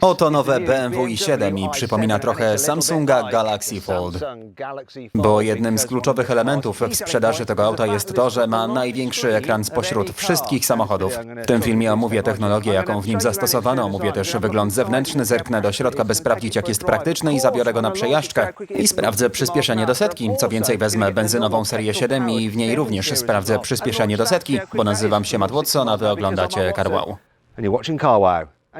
Oto nowe BMW i7 i przypomina trochę Samsunga Galaxy Fold. Bo jednym z kluczowych elementów w sprzedaży tego auta jest to, że ma największy ekran spośród wszystkich samochodów. W tym filmie omówię technologię, jaką w nim zastosowano, omówię też wygląd zewnętrzny, zerknę do środka, by sprawdzić, jak jest praktyczny i zabiorę go na przejażdżkę. I sprawdzę przyspieszenie do setki. Co więcej, wezmę benzynową serię 7 i w niej również sprawdzę przyspieszenie do setki, bo nazywam się Matt Watson, a wy oglądacie CarWow.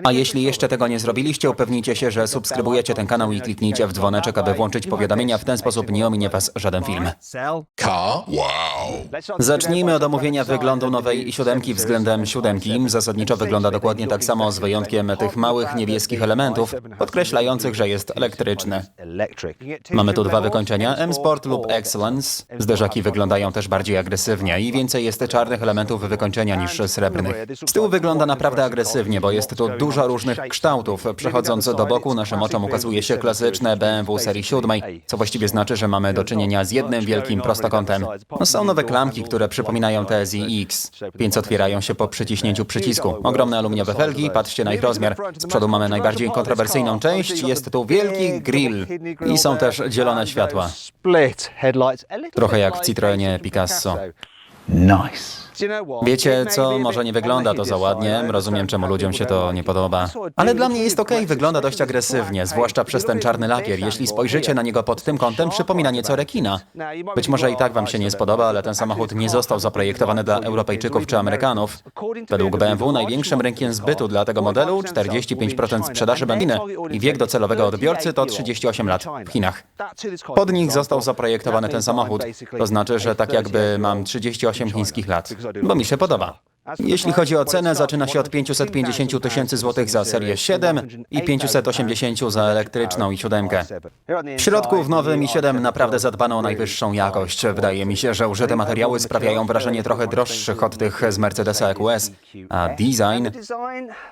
A jeśli jeszcze tego nie zrobiliście, upewnijcie się, że subskrybujecie ten kanał i kliknijcie w dzwoneczek, aby włączyć powiadomienia. W ten sposób nie ominie Was żaden film. Wow. Zacznijmy od omówienia wyglądu nowej siódemki względem siódemki. Zasadniczo wygląda dokładnie tak samo, z wyjątkiem tych małych niebieskich elementów, podkreślających, że jest elektryczny. Mamy tu dwa wykończenia, M-Sport lub Excellence. Zderzaki wyglądają też bardziej agresywnie i więcej jest czarnych elementów wykończenia niż srebrnych. Z tyłu wygląda naprawdę agresywnie, bo jest tu dużo różnych kształtów. Przechodząc do boku, naszym oczom ukazuje się klasyczne BMW serii 7, co właściwie znaczy, że mamy do czynienia z jednym wielkim prostokątem. No, są nowe klamki, które przypominają te z X, więc otwierają się po przyciśnięciu przycisku. Ogromne aluminiowe felgi, patrzcie na ich rozmiar. Z przodu mamy najbardziej kontrowersyjną część, jest tu wielki grill i są też zielone światła. Trochę jak w Citroenie Picasso. Nice. Wiecie co, może nie wygląda to za ładnie, rozumiem czemu ludziom się to nie podoba. Ale dla mnie jest okej, wygląda dość agresywnie, zwłaszcza przez ten czarny lakier. Jeśli spojrzycie na niego pod tym kątem, przypomina nieco rekina. Być może i tak wam się nie spodoba, ale ten samochód nie został zaprojektowany dla Europejczyków czy Amerykanów. Według BMW największym rynkiem zbytu dla tego modelu 45% sprzedaży benziny i wiek docelowego odbiorcy to 38 lat w Chinach. Pod nich został zaprojektowany ten samochód. To znaczy, że tak jakby mam 38 chińskich lat, bo mi się podoba. Jeśli chodzi o cenę, zaczyna się od 550 tysięcy złotych za serię 7 i 580 za elektryczną i siódemkę. W środku w nowym i7 naprawdę zadbano o najwyższą jakość. Wydaje mi się, że użyte materiały sprawiają wrażenie trochę droższych od tych z Mercedesa EQS, a design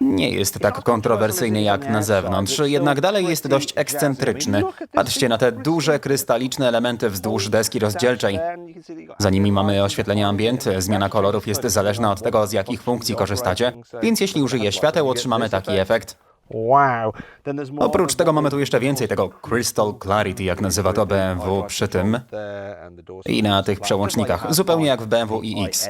nie jest tak kontrowersyjny jak na zewnątrz, jednak dalej jest dość ekscentryczny. Patrzcie na te duże krystaliczne elementy wzdłuż deski rozdzielczej. Za nimi mamy oświetlenie ambient, zmiana kolorów jest zależna od tego, z jakich funkcji korzystacie, więc jeśli użyję świateł, otrzymamy taki efekt. Oprócz tego mamy tu jeszcze więcej tego Crystal Clarity, jak nazywa to BMW przy tym i na tych przełącznikach, zupełnie jak w BMW iX.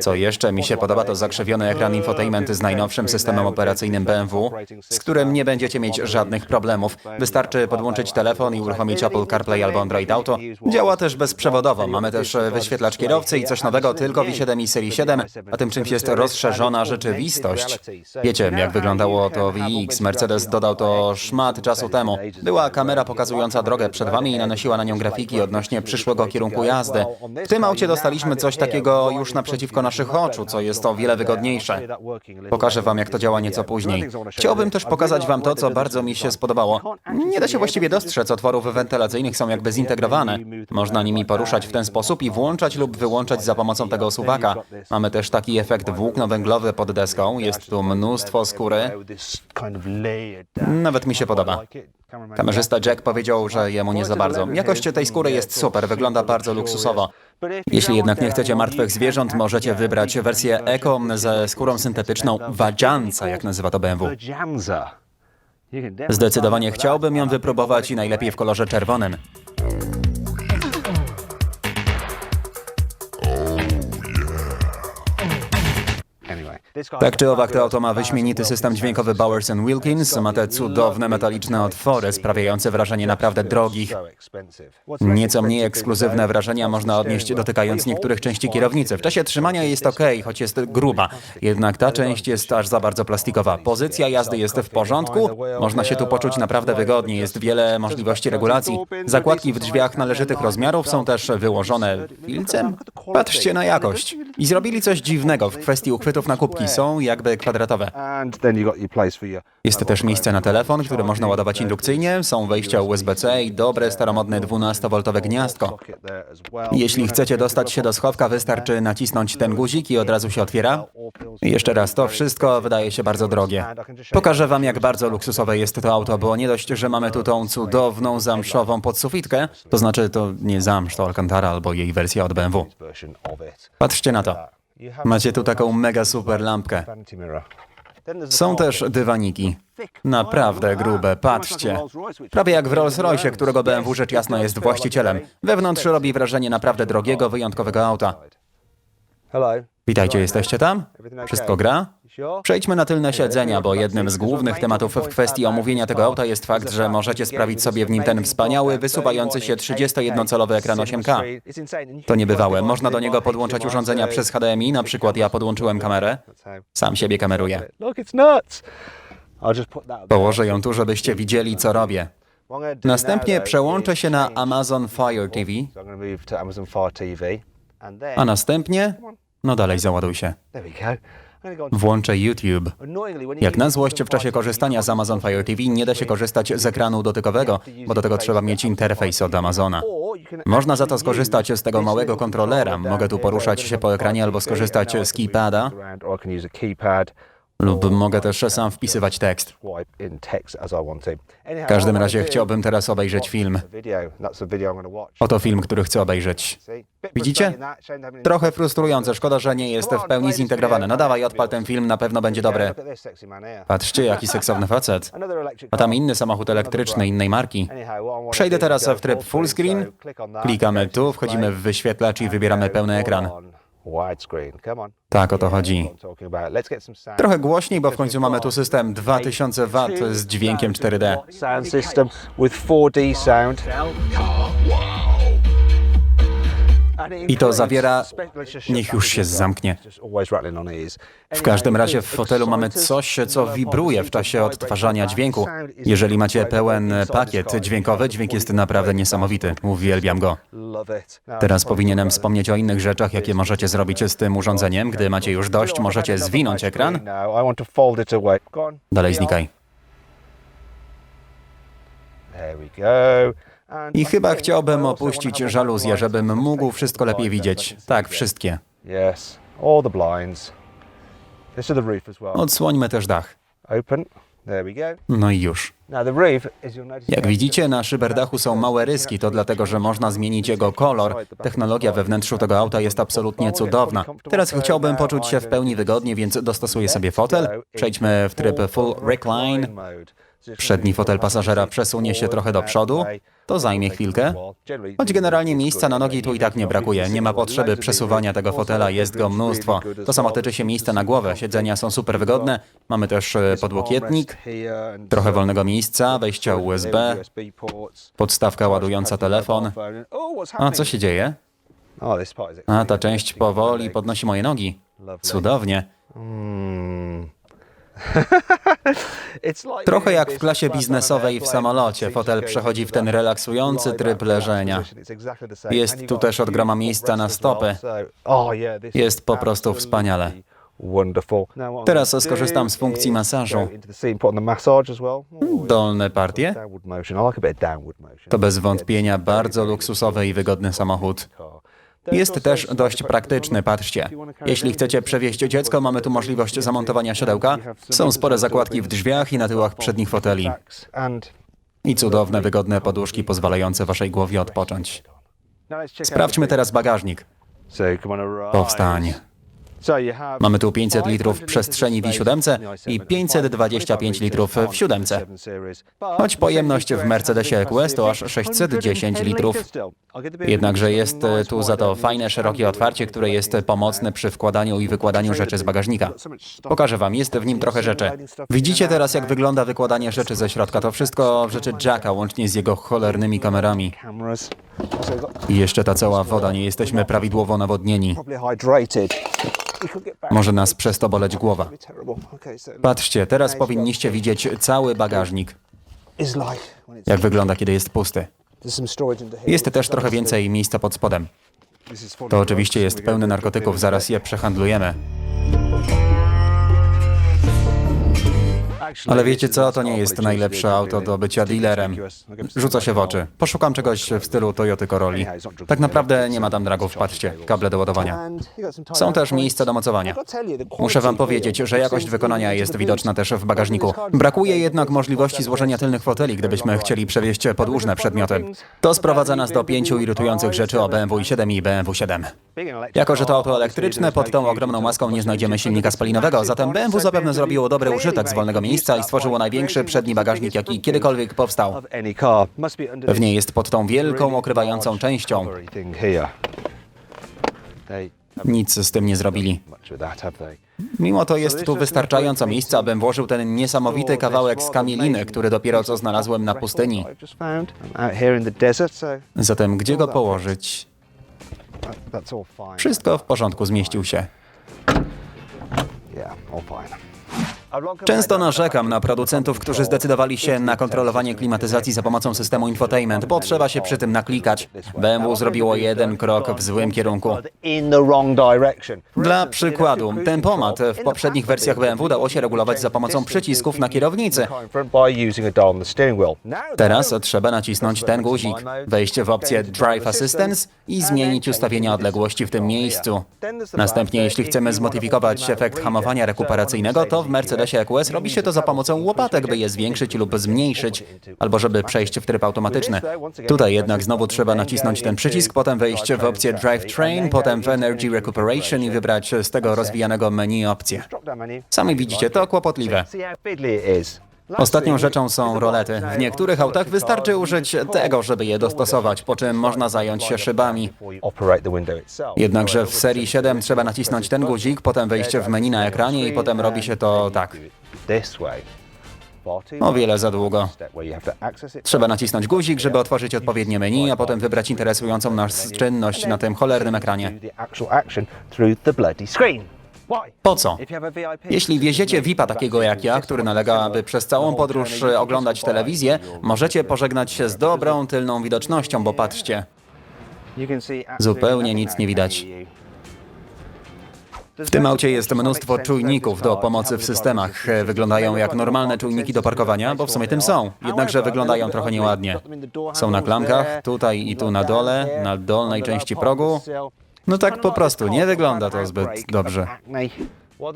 Co jeszcze mi się podoba, to zakrzywiony ekran infotainment z najnowszym systemem operacyjnym BMW, z którym nie będziecie mieć żadnych problemów. Wystarczy podłączyć telefon i uruchomić Apple CarPlay albo Android Auto. Działa też bezprzewodowo. Mamy też wyświetlacz kierowcy i coś nowego tylko w i7 i serii 7, a tym czymś jest rozszerzona rzeczywistość. Wiecie, jak wyglądało to w iX. Mercedes dodał to szmat czasu temu. Była kamera pokazująca drogę przed wami i nanosiła na nią grafiki odnośnie przyszłego kierunku jazdy. W tym aucie dostaliśmy coś takiego już naprzeciwko naszych oczu, co jest o wiele wygodniejsze. Pokażę wam, jak to działa nieco później. Chciałbym też pokazać wam to, co bardzo mi się spodobało. Nie da się właściwie dostrzec, otworów wentylacyjnych są jakby zintegrowane. Można nimi poruszać w ten sposób i włączać lub wyłączać za pomocą tego suwaka. Mamy też taki efekt włókno węglowe pod deską. Jest tu mnóstwo skóry. Nawet mi się podoba. Kamerzysta Jack powiedział, że jemu nie za bardzo. Jakość tej skóry jest super, wygląda bardzo luksusowo. Jeśli jednak nie chcecie martwych zwierząt, możecie wybrać wersję Eco ze skórą syntetyczną Vajanza, jak nazywa to BMW. Zdecydowanie chciałbym ją wypróbować i najlepiej w kolorze czerwonym. Tak czy owak, to auto ma wyśmienity system dźwiękowy Bowers Wilkins, ma te cudowne metaliczne otwory sprawiające wrażenie naprawdę drogich. Nieco mniej ekskluzywne wrażenia można odnieść dotykając niektórych części kierownicy. W czasie trzymania jest ok, choć jest gruba. Jednak ta część jest aż za bardzo plastikowa. Pozycja jazdy jest w porządku, można się tu poczuć naprawdę wygodnie, jest wiele możliwości regulacji. Zakładki w drzwiach należytych rozmiarów są też wyłożone filcem. Patrzcie na jakość. I zrobili coś dziwnego w kwestii uchwytów na kubki, są jakby kwadratowe. Jest też miejsce na telefon, które można ładować indukcyjnie, są wejścia USB-C i dobre staromodne 12-woltowe gniazdko. Jeśli chcecie dostać się do schowka, wystarczy nacisnąć ten guzik i od razu się otwiera. Jeszcze raz, to wszystko wydaje się bardzo drogie. Pokażę wam, jak bardzo luksusowe jest to auto, bo nie dość, że mamy tu tą cudowną zamszową podsufitkę, to znaczy to nie zamsz, to Alcantara albo jej wersja od BMW. Patrzcie na to. Macie tu taką mega super lampkę. Są też dywaniki. Naprawdę grube, patrzcie. Prawie jak w Rolls Royce, którego BMW rzecz jasna jest właścicielem. Wewnątrz robi wrażenie naprawdę drogiego, wyjątkowego auta. Witajcie, jesteście tam? Wszystko gra? Przejdźmy na tylne siedzenia, bo jednym z głównych tematów w kwestii omówienia tego auta jest fakt, że możecie sprawić sobie w nim ten wspaniały, wysuwający się 31-calowy ekran 8K. To niebywałe. Można do niego podłączać urządzenia przez HDMI, na przykład ja podłączyłem kamerę. Sam siebie kameruję. Położę ją tu, żebyście widzieli, co robię. Następnie przełączę się na Amazon Fire TV, a następnie... No dalej, załaduj się. Włączę YouTube. Jak na złość w czasie korzystania z Amazon Fire TV nie da się korzystać z ekranu dotykowego, bo do tego trzeba mieć interfejs od Amazona. Można za to skorzystać z tego małego kontrolera. Mogę tu poruszać się po ekranie albo skorzystać z keypada, lub mogę też sam wpisywać tekst. W każdym razie chciałbym teraz obejrzeć film. Oto film, który chcę obejrzeć. Widzicie? Trochę frustrujące, szkoda, że nie jest w pełni zintegrowany. No dawaj, odpal ten film, na pewno będzie dobry. Patrzcie, jaki seksowny facet. A tam inny samochód elektryczny innej marki. Przejdę teraz w tryb full screen. Klikamy tu, wchodzimy w wyświetlacz i wybieramy pełny ekran. Tak o to chodzi. Trochę głośniej, bo w końcu mamy tu system 2000 W z dźwiękiem 4D. I to zawiera... Niech już się zamknie. W każdym razie w fotelu mamy coś, co wibruje w czasie odtwarzania dźwięku. Jeżeli macie pełen pakiet dźwiękowy, dźwięk jest naprawdę niesamowity. Uwielbiam go. Teraz powinienem wspomnieć o innych rzeczach, jakie możecie zrobić z tym urządzeniem. Gdy macie już dość, możecie zwinąć ekran. Dalej znikaj. I chyba chciałbym opuścić żaluzję, żebym mógł wszystko lepiej widzieć. Tak, wszystkie. Odsłońmy też dach. Open. There we go. No i już. Jak widzicie, na szyberdachu są małe ryski, to dlatego, że można zmienić jego kolor. Technologia we wnętrzu tego auta jest absolutnie cudowna. Teraz chciałbym poczuć się w pełni wygodnie, więc dostosuję sobie fotel. Przejdźmy w tryb full recline. Przedni fotel pasażera przesunie się trochę do przodu. To zajmie chwilkę. Choć generalnie miejsca na nogi tu i tak nie brakuje. Nie ma potrzeby przesuwania tego fotela, jest go mnóstwo. To samo tyczy się miejsca na głowę. Siedzenia są super wygodne. Mamy też e, podłokietnik, trochę wolnego miejsca, wejścia USB, podstawka ładująca telefon. A co się dzieje? A ta część powoli podnosi moje nogi. Cudownie. Trochę jak w klasie biznesowej w samolocie, fotel przechodzi w ten relaksujący tryb leżenia. Jest tu też od groma miejsca na stopy. Jest po prostu wspaniale. Teraz skorzystam z funkcji masażu. Dolne partie? To bez wątpienia bardzo luksusowy i wygodny samochód. Jest też dość praktyczny, patrzcie. Jeśli chcecie przewieźć dziecko, mamy tu możliwość zamontowania siodełka. Są spore zakładki w drzwiach i na tyłach przednich foteli. I cudowne, wygodne poduszki pozwalające waszej głowie odpocząć. Sprawdźmy teraz bagażnik. Powstań. Mamy tu 500 litrów przestrzeni w i7 i 525 litrów w 7. Choć pojemność w Mercedesie EQS to aż 610 litrów. Jednakże jest e, tu za to fajne, szerokie otwarcie, które jest pomocne przy wkładaniu i wykładaniu rzeczy z bagażnika. Pokażę wam, jest w nim trochę rzeczy. Widzicie teraz, jak wygląda wykładanie rzeczy ze środka. To wszystko rzeczy Jacka, łącznie z jego cholernymi kamerami. I jeszcze ta cała woda, nie jesteśmy prawidłowo nawodnieni. Może nas przez to boleć głowa. Patrzcie, teraz powinniście widzieć cały bagażnik, jak wygląda, kiedy jest pusty. Jest też trochę więcej miejsca pod spodem. To oczywiście jest pełne narkotyków, zaraz je przehandlujemy. Ale wiecie co, to nie jest najlepsze auto do bycia dealerem. Rzuca się w oczy. Poszukam czegoś w stylu Toyota Corolli. Tak naprawdę nie ma tam dragów, patrzcie, kable do ładowania. Są też miejsca do mocowania. Muszę wam powiedzieć, że jakość wykonania jest widoczna też w bagażniku. Brakuje jednak możliwości złożenia tylnych foteli, gdybyśmy chcieli przewieźć podłużne przedmioty. To sprowadza nas do pięciu irytujących rzeczy o BMW i7 i BMW 7. Jako, że to auto elektryczne, pod tą ogromną maską nie znajdziemy silnika spalinowego, zatem BMW zapewne zrobiło dobry użytek z wolnego miejsca i stworzyło największy przedni bagażnik, jaki kiedykolwiek powstał. Pewnie jest pod tą wielką, okrywającą częścią. Nic z tym nie zrobili. Mimo to jest tu wystarczająco miejsca, abym włożył ten niesamowity kawałek z kamieliny, który dopiero co znalazłem na pustyni. Zatem gdzie go położyć? Wszystko w porządku, zmieścił się. Często narzekam na producentów, którzy zdecydowali się na kontrolowanie klimatyzacji za pomocą systemu infotainment, bo trzeba się przy tym naklikać. BMW zrobiło jeden krok w złym kierunku. Dla przykładu, tempomat w poprzednich wersjach BMW dało się regulować za pomocą przycisków na kierownicy. Teraz trzeba nacisnąć ten guzik, wejść w opcję Drive Assistance i zmienić ustawienia odległości w tym miejscu. Następnie, jeśli chcemy zmodyfikować efekt hamowania rekuperacyjnego, to w Mercedesie EQS robi się to za pomocą łopatek, by je zwiększyć lub zmniejszyć, albo żeby przejść w tryb automatyczny. Tutaj jednak znowu trzeba nacisnąć ten przycisk, potem wejść w opcję Drive Train, potem w Energy Recuperation i wybrać z tego rozwijanego menu opcję. Sami widzicie, to kłopotliwe. Ostatnią rzeczą są rolety. W niektórych autach wystarczy użyć tego, żeby je dostosować, po czym można zająć się szybami. Jednakże w serii 7 trzeba nacisnąć ten guzik, potem wejść w menu na ekranie i potem robi się to tak. O wiele za długo. Trzeba nacisnąć guzik, żeby otworzyć odpowiednie menu, a potem wybrać interesującą nas czynność na tym cholernym ekranie. Po co? Jeśli wieziecie VIP-a takiego jak ja, który nalega, aby przez całą podróż e, oglądać telewizję, możecie pożegnać się z dobrą tylną widocznością, bo patrzcie, Zupełnie nic nie widać. w tym aucie jest mnóstwo czujników do pomocy w systemach. E, Wyglądają jak normalne czujniki do parkowania, bo w sumie tym są, jednakże wyglądają trochę nieładnie. Są na klamkach, tutaj i tu na dole, na dolnej części progu. No tak po prostu, nie wygląda to zbyt dobrze.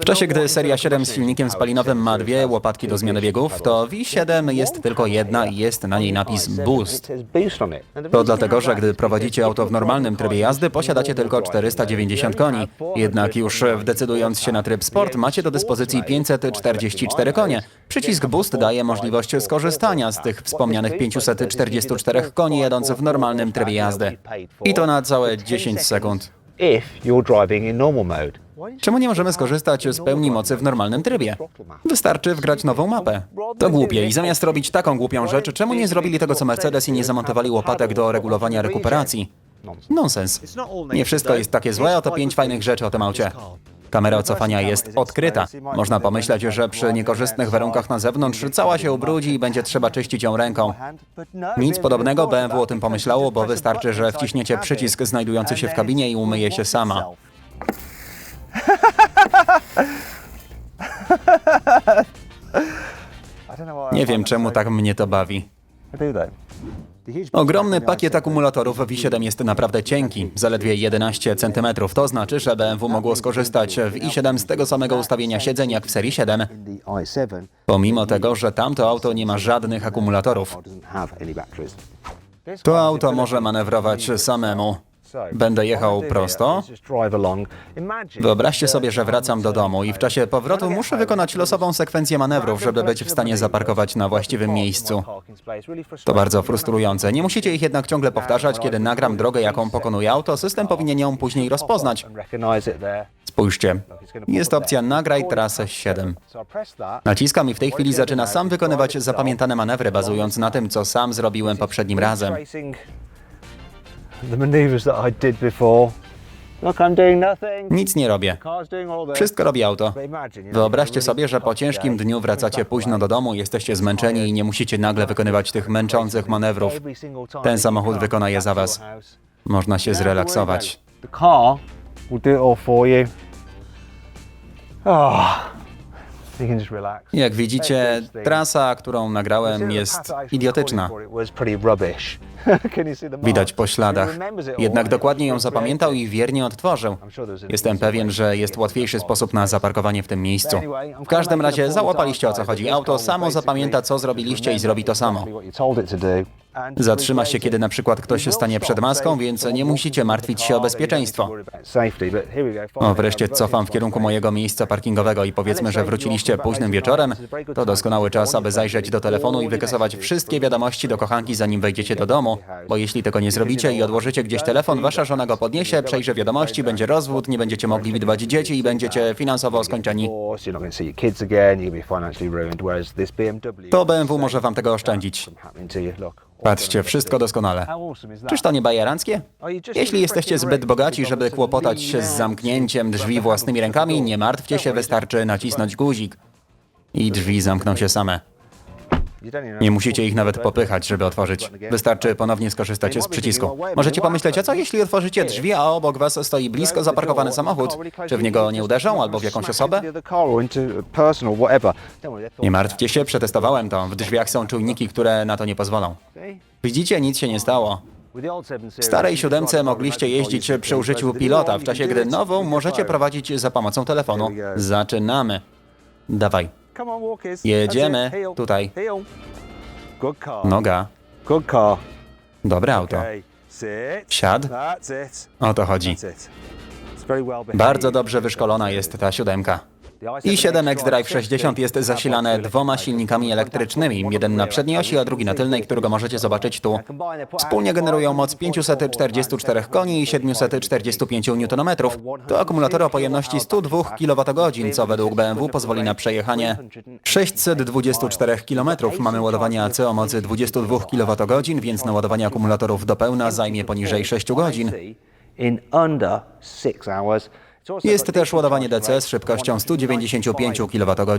W czasie, gdy seria 7 z silnikiem spalinowym ma dwie łopatki do zmiany biegów, to V7 jest tylko jedna i jest na niej napis Boost. To dlatego, że gdy prowadzicie auto w normalnym trybie jazdy, posiadacie tylko 490 koni. Jednak już decydując się na tryb Sport, macie do dyspozycji 544 konie. Przycisk Boost daje możliwość skorzystania z tych wspomnianych 544 koni jadąc w normalnym trybie jazdy. I to na całe 10 sekund. If you're driving in normal mode. Czemu nie możemy skorzystać z pełni mocy w normalnym trybie? Wystarczy wgrać nową mapę. To głupie i zamiast robić taką głupią rzecz, czemu nie zrobili tego co Mercedes i nie zamontowali łopatek do regulowania rekuperacji? Nonsens. Nie wszystko jest takie złe, oto pięć fajnych rzeczy o tym aucie. Kamera cofania jest odkryta. Można pomyśleć, że przy niekorzystnych warunkach na zewnątrz cała się ubrudzi i będzie trzeba czyścić ją ręką. Nic podobnego BMW o tym pomyślało, bo wystarczy, że wciśniecie przycisk znajdujący się w kabinie i umyje się sama. Nie wiem, czemu tak mnie to bawi. Ogromny pakiet akumulatorów w i7 jest naprawdę cienki, zaledwie 11 cm. To znaczy, że BMW mogło skorzystać w i7 z tego samego ustawienia siedzeń jak w serii 7, pomimo tego, że tamto auto nie ma żadnych akumulatorów. To auto może manewrować samemu. Będę jechał prosto. Wyobraźcie sobie, że wracam do domu i w czasie powrotu muszę wykonać losową sekwencję manewrów, żeby być w stanie zaparkować na właściwym miejscu. To bardzo frustrujące. Nie musicie ich jednak ciągle powtarzać, kiedy nagram drogę, jaką pokonuje auto, system powinien ją później rozpoznać. Spójrzcie, jest opcja Nagraj trasę 7. Naciskam i w tej chwili zaczyna sam wykonywać zapamiętane manewry, bazując na tym, co sam zrobiłem poprzednim razem. Nic nie robię. Wszystko robi auto. Wyobraźcie sobie, że po ciężkim dniu wracacie późno do domu, jesteście zmęczeni i nie musicie nagle wykonywać tych męczących manewrów. Ten samochód wykona je za was. Można się zrelaksować. The car will do it all for you. Oh. Jak widzicie, trasa, którą nagrałem, jest idiotyczna. Widać po śladach. Jednak dokładnie ją zapamiętał i wiernie odtworzył. Jestem pewien, że jest łatwiejszy sposób na zaparkowanie w tym miejscu. W każdym razie załapaliście o co chodzi. Auto samo zapamięta, co zrobiliście i zrobi to samo. Zatrzyma się, kiedy na przykład ktoś stanie przed maską, więc nie musicie martwić się o bezpieczeństwo. O, wreszcie cofam w kierunku mojego miejsca parkingowego i powiedzmy, że wróciliście późnym wieczorem. To doskonały czas, aby zajrzeć do telefonu i wykasować wszystkie wiadomości do kochanki, zanim wejdziecie do domu. Bo jeśli tego nie zrobicie i odłożycie gdzieś telefon, wasza żona go podniesie, przejrzy wiadomości, będzie rozwód, nie będziecie mogli widywać dzieci i będziecie finansowo skończeni. To BMW może wam tego oszczędzić. Patrzcie, wszystko doskonale. Czyż to nie bajeranckie? Jeśli jesteście zbyt bogaci, żeby kłopotać się z zamknięciem drzwi własnymi rękami, nie martwcie się, wystarczy nacisnąć guzik. I drzwi zamkną się same. Nie musicie ich nawet popychać, żeby otworzyć. Wystarczy ponownie skorzystać z przycisku. Możecie pomyśleć, a co jeśli otworzycie drzwi, a obok was stoi blisko zaparkowany samochód? Czy w niego nie uderzą albo w jakąś osobę? Nie martwcie się, przetestowałem to. W drzwiach są czujniki, które na to nie pozwolą. Widzicie, nic się nie stało. W starej siódemce mogliście jeździć przy użyciu pilota, w czasie gdy nową możecie prowadzić za pomocą telefonu. Zaczynamy. Dawaj. Jedziemy. Tutaj. Good car. Noga. Dobre auto. It. O to chodzi. Bardzo dobrze wyszkolona jest ta siódemka. I7 X-Drive 60 jest zasilane dwoma silnikami elektrycznymi, jeden na przedniej osi, a drugi na tylnej, którego możecie zobaczyć tu. Wspólnie generują moc 544 koni i 745 Nm. To akumulatory o pojemności 102 kWh, co według BMW pozwoli na przejechanie 624 km. Mamy ładowanie AC o mocy 22 kWh, więc naładowanie akumulatorów do pełna zajmie poniżej 6 godzin. In under six hours. Jest też ładowanie DC z szybkością 195 kWh.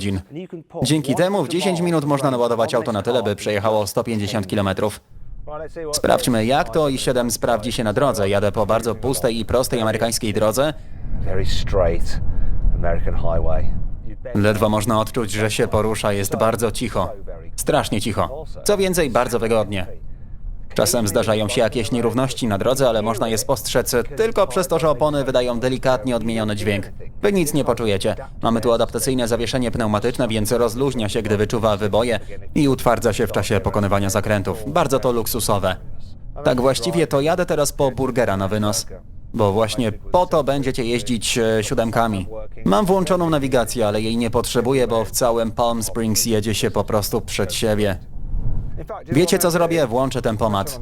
Dzięki temu w 10 minut można naładować auto na tyle, by przejechało 150 km. Sprawdźmy, jak to i7 sprawdzi się na drodze. Jadę po bardzo pustej i prostej amerykańskiej drodze. Ledwo można odczuć, że się porusza, jest bardzo cicho. Strasznie cicho. Co więcej, bardzo wygodnie. Czasem zdarzają się jakieś nierówności na drodze, ale można je spostrzec tylko przez to, że opony wydają delikatnie odmieniony dźwięk. Wy nic nie poczujecie. Mamy tu adaptacyjne zawieszenie pneumatyczne, więc rozluźnia się, gdy wyczuwa wyboje i utwardza się w czasie pokonywania zakrętów. Bardzo to luksusowe. Tak właściwie to jadę teraz po burgera na wynos. Bo właśnie po to będziecie jeździć e, siódemkami. Mam włączoną nawigację, ale jej nie potrzebuję, bo w całym Palm Springs jedzie się po prostu przed siebie. Wiecie co zrobię? Włączę tempomat.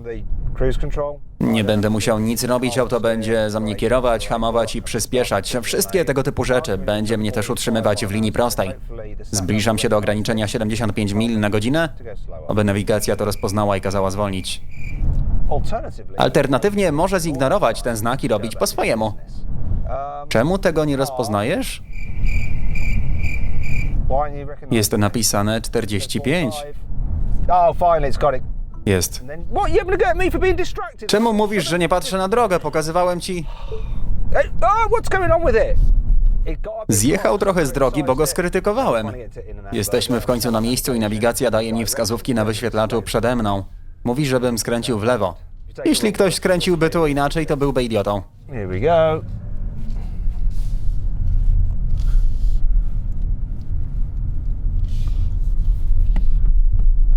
Nie będę musiał nic robić, auto będzie za mnie kierować, hamować i przyspieszać. Wszystkie tego typu rzeczy. Będzie mnie też utrzymywać w linii prostej. Zbliżam się do ograniczenia 75 mil na godzinę, aby nawigacja to rozpoznała i kazała zwolnić. Alternatywnie może zignorować ten znak i robić po swojemu. Czemu tego nie rozpoznajesz? Jest napisane 45. Oh, finally, it's got it. Jest. And then, what? You haven't got me for being distracted? Czemu mówisz, że nie patrzę na drogę? Pokazywałem ci. Hey, oh, what's going on with it? It got a bit Zjechał trochę z drogi, bo go skrytykowałem. Jesteśmy w końcu na miejscu i nawigacja daje mi wskazówki na wyświetlaczu przede mną. Mówi, żebym skręcił w lewo. Jeśli ktoś skręciłby tu inaczej, to byłby idiotą. Here we go.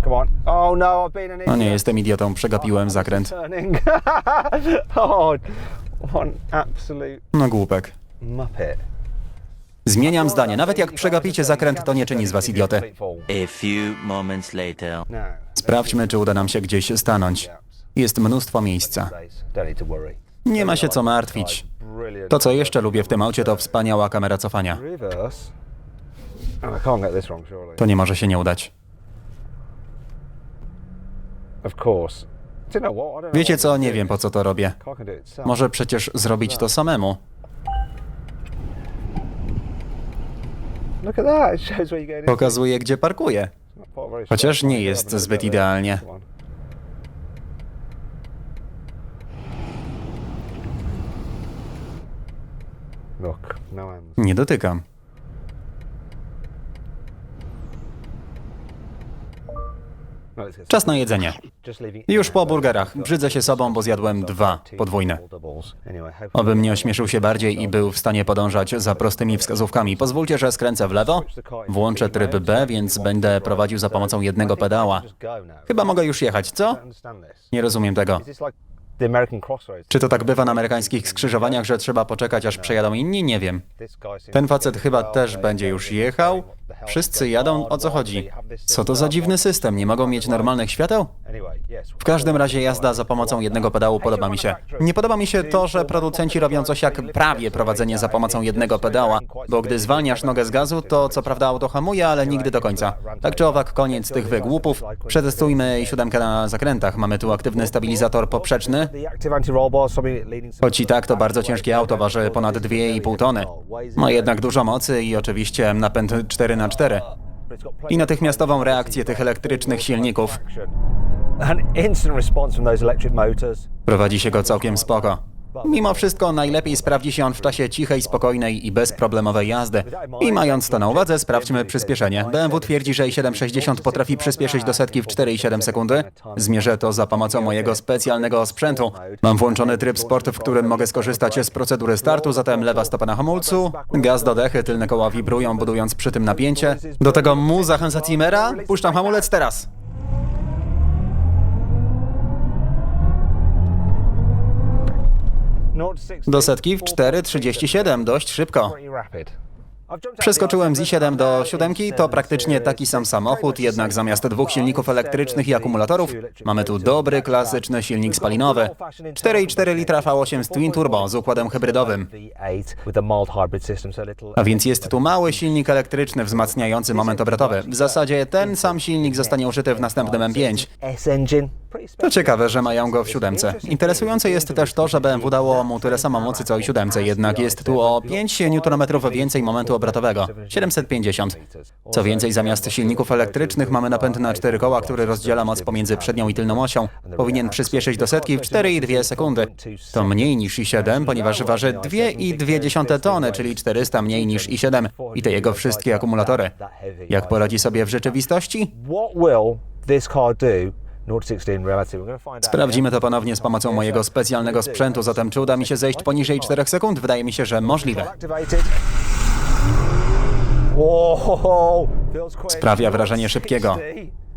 Come on. Oh no, I've been an idiot. No nie jestem idiotą, przegapiłem zakręt. Oh, absolute No głupek. Zmieniam zdanie. Nawet jak przegapicie zakręt, to nie czyni z was later. No. Sprawdźmy, czy uda nam się gdzieś stanąć. Jest mnóstwo miejsca. Nie ma się co martwić. To, co jeszcze lubię w tym aucie, to wspaniała kamera cofania. Oh. To nie może się nie udać. Of course. Do you know what? I don't know Wiecie co, nie wiem po co to robię. Może przecież zrobić to samemu. Pokazuje, gdzie parkuję. Chociaż nie jest zbyt idealnie. No. Nie dotykam. Czas na jedzenie. Już po burgerach. Brzydzę się sobą, bo zjadłem dwa podwójne. Obym nie ośmieszył się bardziej i był w stanie podążać za prostymi wskazówkami. Pozwólcie, że skręcę w lewo. Włączę tryb B, więc będę prowadził za pomocą jednego pedała. Chyba mogę już jechać, co? Nie rozumiem tego. Czy to tak bywa na amerykańskich skrzyżowaniach, że trzeba poczekać, aż przejadą inni? Nie wiem. Ten facet chyba też będzie już jechał. Wszyscy jadą, o co chodzi? Co to za dziwny system? Nie mogą mieć normalnych świateł? W każdym razie jazda za pomocą jednego pedału podoba mi się. Nie podoba mi się to, że producenci robią coś jak prawie prowadzenie za pomocą jednego pedała, bo gdy zwalniasz nogę z gazu, to co prawda auto hamuje, ale nigdy do końca. Tak czy owak, koniec tych wygłupów. Przetestujmy siódemkę na zakrętach. Mamy tu aktywny stabilizator poprzeczny. Choć i tak to bardzo ciężkie auto, waży ponad 2,5 tony. Ma jednak dużo mocy i oczywiście napęd 4x4. I natychmiastową reakcję tych elektrycznych silników. Prowadzi się go całkiem spoko. Mimo wszystko najlepiej sprawdzi się on w czasie cichej, spokojnej i bezproblemowej jazdy. I mając to na uwadze, sprawdźmy przyspieszenie. BMW twierdzi, że i760 potrafi przyspieszyć do setki w 4,7 sekundy. Zmierzę to za pomocą mojego specjalnego sprzętu. Mam włączony tryb sport, w którym mogę skorzystać z procedury startu, zatem lewa stopa na hamulcu, gaz do dechy, tylne koła wibrują, budując przy tym napięcie. Do tego muza Hansa Zimmera. Puszczam hamulec teraz. Do setki w 4,37, dość szybko. Przeskoczyłem z i7 do 7, to praktycznie taki sam samochód, jednak zamiast dwóch silników elektrycznych i akumulatorów mamy tu dobry, klasyczny silnik spalinowy. 4,4 litra V8 z Twin Turbo z układem hybrydowym. A więc jest tu mały silnik elektryczny wzmacniający moment obrotowy. W zasadzie ten sam silnik zostanie użyty w następnym M5. To ciekawe, że mają go w siódemce. Interesujące jest też to, że BMW dało mu tyle samo mocy co i siódemce, jednak jest tu o 5 Nm więcej momentu obrotowego 750. Co więcej, zamiast silników elektrycznych mamy napęd na cztery koła, który rozdziela moc pomiędzy przednią i tylną osią. Powinien przyspieszyć do setki w 4,2 sekundy. To mniej niż i7, ponieważ waży 2,2 tony, czyli 400 mniej niż i7 i te jego wszystkie akumulatory. Jak poradzi sobie w rzeczywistości? What will this car do? 0-16 relative. We're gonna find out. Sprawdzimy to ponownie z pomocą mojego specjalnego sprzętu, zatem czy uda mi się zejść poniżej 4 sekund? Wydaje mi się, że możliwe. Sprawia wrażenie szybkiego.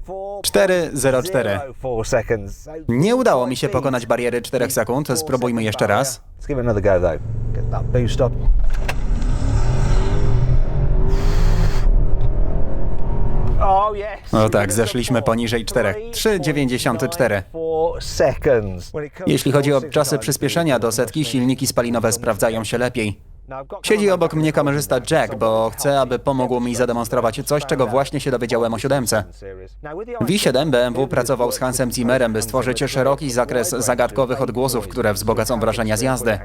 4.04. 4 seconds. Nie udało mi się pokonać bariery 4 sekund, spróbujmy jeszcze raz. O tak, zeszliśmy poniżej 4. 3,94. seconds. Jeśli chodzi o czasy przyspieszenia do setki, silniki spalinowe sprawdzają się lepiej. Siedzi obok mnie kamerzysta Jack, bo chce, aby pomógł mi zademonstrować coś, czego właśnie się dowiedziałem o siódemce. W i7 BMW pracował z Hansem Zimmerem, by stworzyć szeroki zakres zagadkowych odgłosów, które wzbogacą wrażenia z jazdy.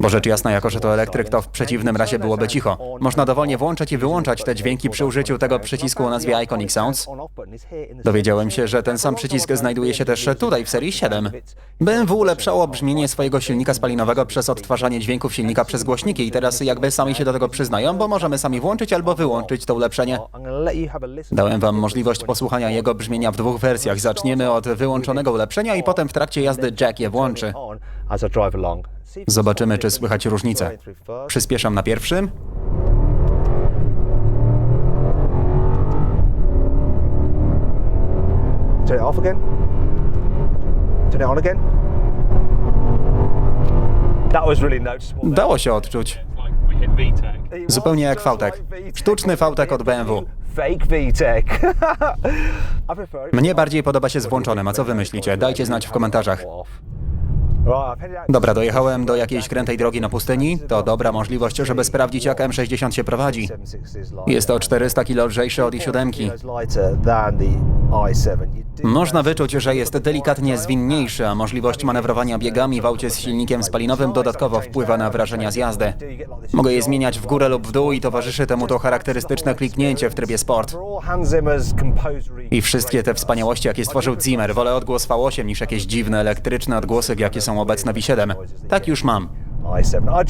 Bo rzecz jasna, jako że to elektryk, to w przeciwnym razie byłoby cicho. Można dowolnie włączać i wyłączać te dźwięki przy użyciu tego przycisku o nazwie Iconic Sounds. Dowiedziałem się, że ten sam przycisk znajduje się też tutaj w serii 7. BMW ulepszało brzmienie swojego silnika spalinowego przez odtwarzanie dźwięków silnika przez głośniki i teraz jakby sami się do tego przyznają, bo możemy sami włączyć albo wyłączyć to ulepszenie. Dałem wam możliwość posłuchania jego brzmienia w dwóch wersjach. Zaczniemy od wyłączonego ulepszenia i potem w trakcie jazdy Jack je włączy. Zobaczymy, czy słychać różnicę. Przyspieszam na pierwszym. Turn it off again. Turn it on again. That was really noticeable. Dało się odczuć. Zupełnie jak V-Tech. Sztuczny V-Tech od BMW. Mnie bardziej podoba się z włączonym, a co wy myślicie? Dajcie znać w komentarzach. Dobra, dojechałem do jakiejś krętej drogi na pustyni. To dobra możliwość, żeby sprawdzić, jak M60 się prowadzi. 760's light. Jest to 400 kg lżejszy od i7. Kilos lighter than the i7. You do Można wyczuć, że jest delikatnie zwinniejszy, a możliwość manewrowania biegami w aucie z silnikiem spalinowym dodatkowo wpływa na wrażenia z jazdy. Mogę je zmieniać w górę lub w dół i towarzyszy temu to charakterystyczne kliknięcie w trybie sport. I wszystkie te wspaniałości, jakie stworzył Zimmer, wolę odgłos V8 niż jakieś dziwne elektryczne odgłosy, jakie są obecne w i7. Tak już mam. i7.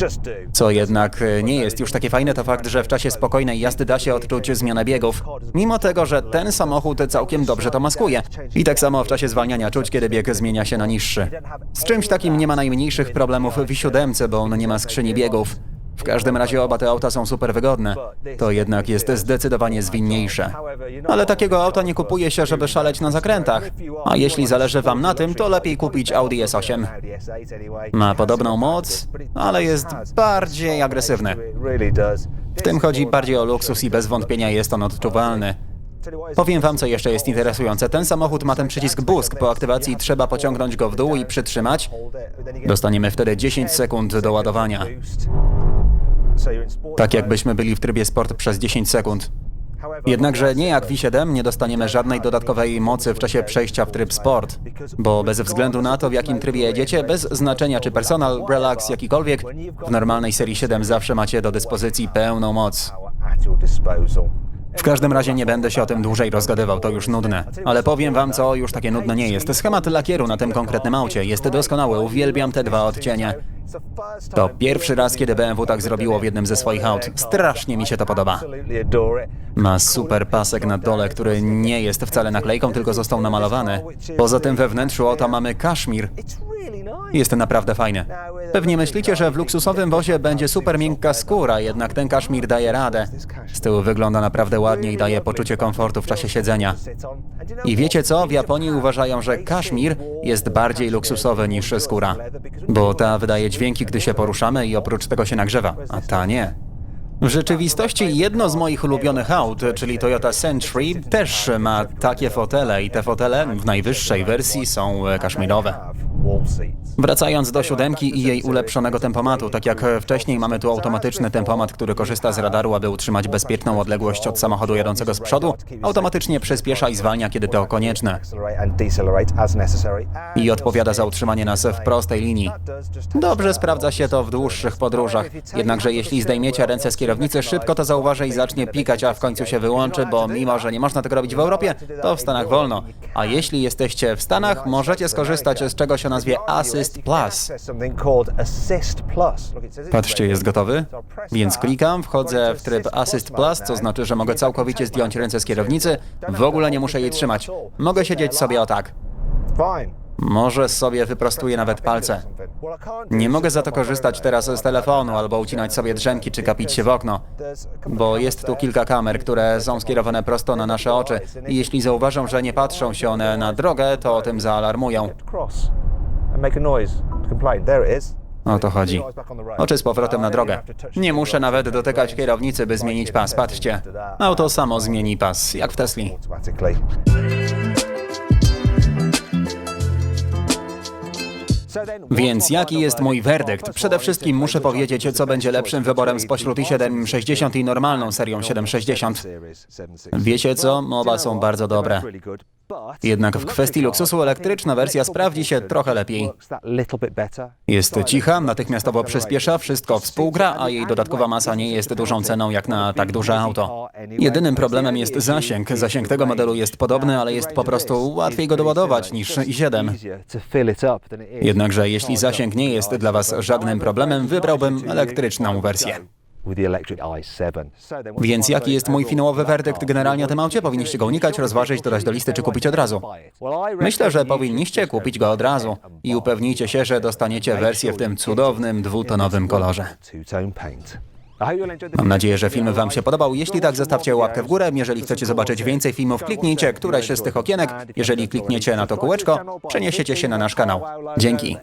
Co jednak e, nie jest już takie fajne, to fakt, że w czasie spokojnej jazdy da się odczuć zmianę biegów. Mimo tego, że ten samochód całkiem dobrze to maskuje. I tak samo w czasie zwalniania czuć, kiedy bieg zmienia się na niższy. Z czymś takim nie ma najmniejszych problemów w siódemce, bo on nie ma skrzyni biegów. W każdym razie oba te auta są super wygodne. To jednak jest zdecydowanie zwinniejsze. Ale takiego auta nie kupuje się, żeby szaleć na zakrętach. A jeśli zależy wam na tym, to lepiej kupić Audi S8. Ma podobną moc, ale jest bardziej agresywny. W tym chodzi bardziej o luksus i bez wątpienia jest on odczuwalny. Powiem wam, co jeszcze jest interesujące. Ten samochód ma ten przycisk boost. Po aktywacji trzeba pociągnąć go w dół i przytrzymać. Dostaniemy wtedy 10 sekund do ładowania. Tak jakbyśmy byli w trybie sport przez 10 sekund. Jednakże nie jak V7 nie dostaniemy żadnej dodatkowej mocy w czasie przejścia w tryb sport, bo bez względu na to w jakim trybie jedziecie, bez znaczenia czy personal, relax, jakikolwiek, w normalnej serii 7 zawsze macie do dyspozycji pełną moc. W każdym razie nie będę się o tym dłużej rozgadywał, to już nudne. Ale powiem wam, co już takie nudne nie jest. Schemat lakieru na tym konkretnym aucie jest doskonały, uwielbiam te dwa odcienie. To pierwszy raz, kiedy BMW tak zrobiło w jednym ze swoich aut. Strasznie mi się to podoba. Ma super pasek na dole, który nie jest wcale naklejką, tylko został namalowany. Poza tym we wnętrzu auta mamy kaszmir. Jest naprawdę fajny. Pewnie myślicie, że w luksusowym wozie będzie super miękka skóra, jednak ten kaszmir daje radę. Z tyłu wygląda naprawdę ładnie i daje poczucie komfortu w czasie siedzenia. I wiecie co? W Japonii uważają, że kaszmir jest bardziej luksusowy niż skóra, bo ta wydaje dźwięki, gdy się poruszamy i oprócz tego się nagrzewa, a ta nie. W rzeczywistości jedno z moich ulubionych aut, czyli Toyota Century, też ma takie fotele i te fotele w najwyższej wersji są kaszmirowe. Wracając do siódemki i jej ulepszonego tempomatu, tak jak wcześniej mamy tu automatyczny tempomat, który korzysta z radaru, aby utrzymać bezpieczną odległość od samochodu jadącego z przodu, automatycznie przyspiesza i zwalnia, kiedy to konieczne i odpowiada za utrzymanie nas w prostej linii. Dobrze sprawdza się to w dłuższych podróżach, jednakże jeśli zdejmiecie ręce z kierownicy, szybko to zauważy i zacznie pikać, a w końcu się wyłączy, bo mimo, że nie można tego robić w Europie, to w Stanach wolno. A jeśli jesteście w Stanach, możecie skorzystać z czegoś o nazwie Assist Plus. Patrzcie, jest gotowy? Więc klikam, wchodzę w tryb Assist Plus, co znaczy, że mogę całkowicie zdjąć ręce z kierownicy, w ogóle nie muszę jej trzymać. Mogę siedzieć sobie o tak. Może sobie wyprostuję nawet palce. Nie mogę za to korzystać teraz z telefonu albo ucinać sobie drzemki czy kapić się w okno, bo jest tu kilka kamer, które są skierowane prosto na nasze oczy i jeśli zauważą, że nie patrzą się one na drogę, to o tym zaalarmują. O to chodzi. Oczy z powrotem na drogę. Nie muszę nawet dotykać kierownicy, by zmienić pas. Patrzcie. Auto samo zmieni pas, jak w Tesli. Więc jaki jest mój werdykt? Przede wszystkim muszę powiedzieć, co będzie lepszym wyborem spośród i760 i normalną serią 760. Wiecie co? Oba są bardzo dobre. Jednak w kwestii luksusu elektryczna wersja sprawdzi się trochę lepiej. Jest cicha, natychmiastowo przyspiesza, wszystko współgra, a jej dodatkowa masa nie jest dużą ceną jak na tak duże auto. Jedynym problemem jest zasięg. Zasięg tego modelu jest podobny, ale jest po prostu łatwiej go doładować niż i7. Jednakże jeśli zasięg nie jest dla Was żadnym problemem, wybrałbym elektryczną wersję. Więc jaki jest mój finałowy werdykt generalnie o tym aucie? Powinniście go unikać, rozważyć, dodać do listy czy kupić od razu? Myślę, że powinniście kupić go od razu i upewnijcie się, że dostaniecie wersję w tym cudownym dwutonowym kolorze. Mam nadzieję, że film Wam się podobał. Jeśli tak, zostawcie łapkę w górę. Jeżeli chcecie zobaczyć więcej filmów, kliknijcie któreś z tych okienek. Jeżeli klikniecie na to kółeczko, przeniesiecie się na nasz kanał. Dzięki.